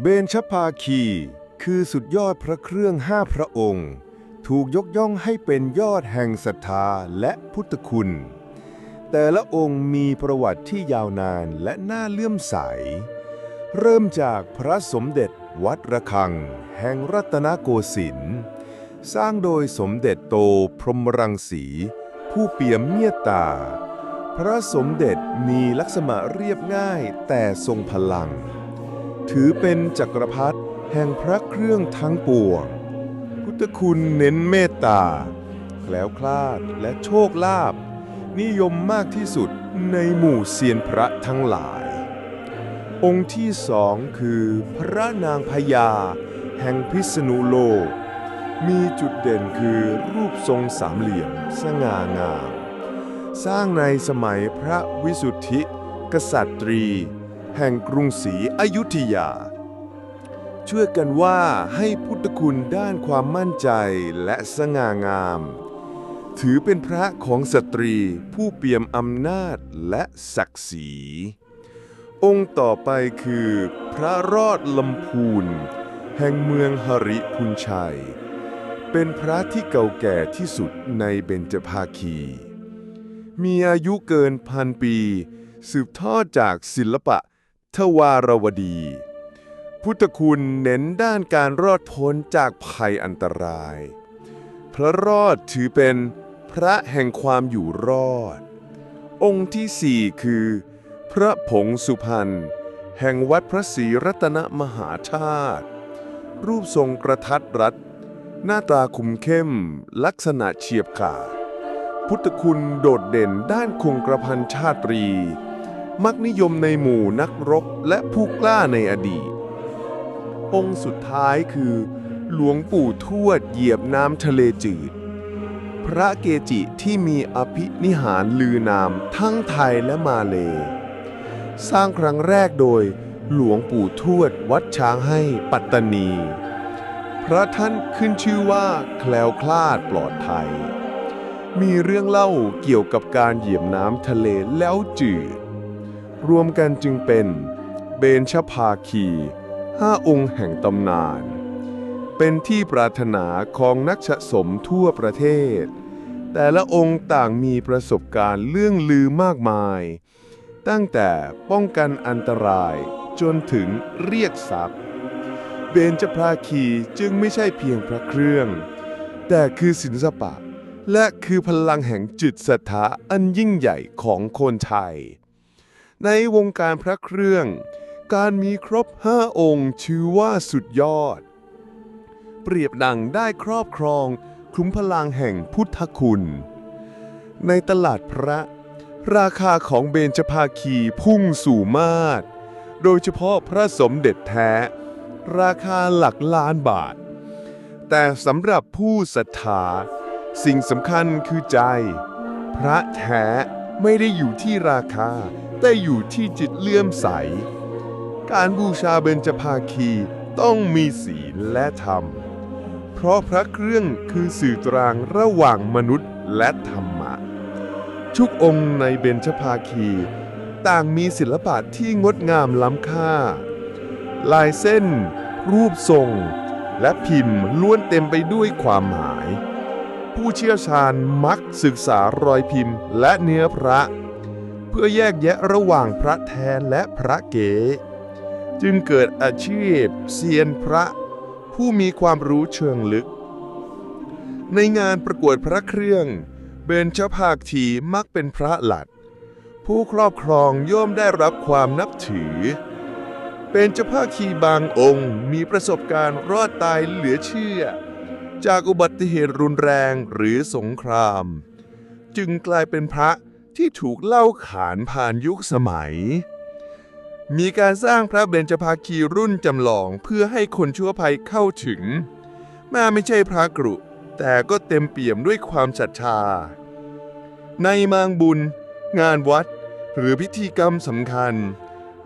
เบญชภาคี คือสุดยอดพระเครื่องห้าพระองค์ ถูกยกย่องให้เป็นยอดแห่งศรัทธาและพุทธคุณ แต่ละองค์มีประวัติที่ยาวนานและน่าเลื่อมใส เริ่มจากพระสมเด็จวัดระฆัง แห่งรัตนโกสินทร์สร้างโดยสมเด็จโตพรหมรังสี ผู้เปี่ยมเมตตา พระสมเด็จมีลักษณะเรียบง่ายแต่ทรงพลัง ถือเป็นจักรพรรดิแห่งพระเครื่องทั้งปวง พุทธคุณเน้นเมตตา แคล้วคลาดและโชคลาภนิยมมากที่สุดในหมู่เซียนพระทั้งหลาย องค์ที่สองคือพระนางพญาแห่งพิษณุโลก มีจุดเด่นคือรูปทรงสามเหลี่ยมสง่างาม สร้างในสมัยพระวิสุทธิ กษัตรี แห่งกรุงศรีอยุธยา เชื่อกันว่าให้พุทธคุณด้านความมั่นใจและสง่างาม ถือเป็นพระของสตรีผู้เปี่ยมอำนาจและศักดิ์ศรี องค์ต่อไปคือ พระรอดลำพูน แห่งเมืองหริพุนชัย เป็นพระที่เก่าแก่ที่สุดในเบญจภาคี มีอายุเกินพันปีสืบทอดจากศิลปะ ทวารวดี พุทธคุณเน้นด้านการรอดพ้นจากภัยอันตราย พระรอดถือเป็นพระแห่งความอยู่รอด องค์ที่สี่คือ พระผงสุพรรณแห่งวัดพระศรีรัตนมหาธาตุรูปทรงกระทัดรัดหน้าตาคุมเข้ม ลักษณะเฉียบขาดพุทธคุณโดดเด่นด้านคงกระพันชาตรี มักนิยมในหมู่นักรบและผู้กล้าในอดีต องค์สุดท้ายคือ หลวงปู่ทวดเหยียบน้ำทะเลจืด พระเกจิที่มีอภินิหารลือนามทั้งไทยและมาเล สร้างครั้งแรกโดยหลวงปู่ทวดวัดช้างให้ปัตตานี พระท่านขึ้นชื่อว่าแคล้วคลาดปลอดภัย มีเรื่องเล่าเกี่ยวกับการเหยียบน้ำทะเลแล้วจืด รวมกันจึงเป็นเบญชภาคีห้าองค์แห่งตำนาน เป็นที่ปรารถนาของนักสะสมทั่วประเทศ แต่ละองค์ต่างมีประสบการณ์เรื่องลือมากมาย ตั้งแต่ป้องกันอันตรายจนถึงเรียกทรัพย์ เบญจภาคีจึงไม่ใช่เพียงพระเครื่อง แต่คือศิลปะและคือพลังแห่งจิตศรัทธาอันยิ่งใหญ่ของคนไทย ในวงการพระเครื่อง การมีครบห้าองค์ชื่อว่าสุดยอด เปรียบดังได้ครอบครองคลุ้มพลังแห่งพุทธคุณ ในตลาดพระ ราคาของเบญจภาคีพุ่งสู่มาตร โดยเฉพาะพระสมเด็จแท้ ราคาหลักล้านบาท แต่สำหรับผู้ศรัทธา สิ่งสำคัญคือใจ พระแท้ไม่ได้อยู่ที่ราคา แต่อยู่ที่จิตเลื่อมใส การบูชาเบญจภาคีต้องมีศีลและธรรม เพราะพระเครื่องคือสื่อกลางระหว่างมนุษย์และธรรมะ ทุกองค์ในเบญจภาคี ต่างมีศิลปะที่งดงามล้ำค่า ลายเส้น รูปทรง และพิมพ์ล้วนเต็มไปด้วยความหมาย ผู้เชี่ยวชาญมักศึกษารอยพิมพ์และเนื้อพระ พื่อแยกแยะระหว่างพระแทนและพระเก๋ จึงเกิดอาชีพเซียนพระผู้มีความรู้เชิงลึก ในงานประกวดพระเครื่อง เบญจภาคีมักเป็นพระหลัด ผู้ครอบครองย่อมได้รับความนับถือ เป็นเจ้าภาคีบางองค์มีประสบการณ์รอดตายเหลือเชื่อ จากอุบัติเหตุรุนแรงหรือสงคราม จึงกลายเป็นพระ ที่ถูกเล่าขานผ่านยุคสมัย มีการสร้างพระเบญจภาคีรุ่นจำลองเพื่อให้คนชั่วภัยเข้าถึงแม้ไม่ใช่พระกรุ แต่ก็เต็มเปี่ยมด้วยความศรัทธา ในมางบุญ งานวัด หรือพิธีกรรมสำคัญ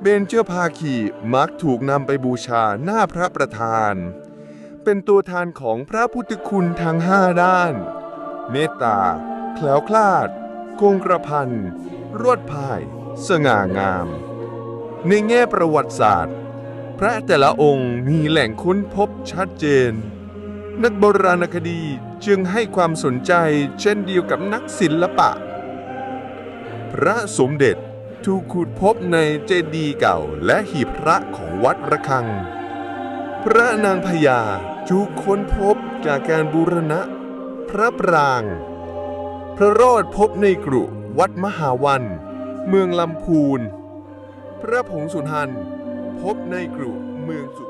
เบญจภาคีมักถูกนำไปบูชาหน้าพระประธาน เป็นตัวแทนของพระพุทธคุณทั้งห้าด้าน เมตตาแคล้วคลาด คงกระพันรวดพาย สง่างาม ในแง่ประวัติศาสตร์ พระแต่ละองค์มีแหล่งค้นพบชัดเจน นักโบราณคดีจึงให้ความสนใจเช่นเดียวกับนักศิลปะ พระสมเด็จถูกขุดพบในเจดีย์เก่าและหีบพระของวัดระฆัง พระนางพญาถูกค้นพบจากการบูรณะ พระปราง พระโรอดพบในกรุวัดมหาวัน เมืองลำพูน พระผงสุนทันพบในกรุเมืองสุ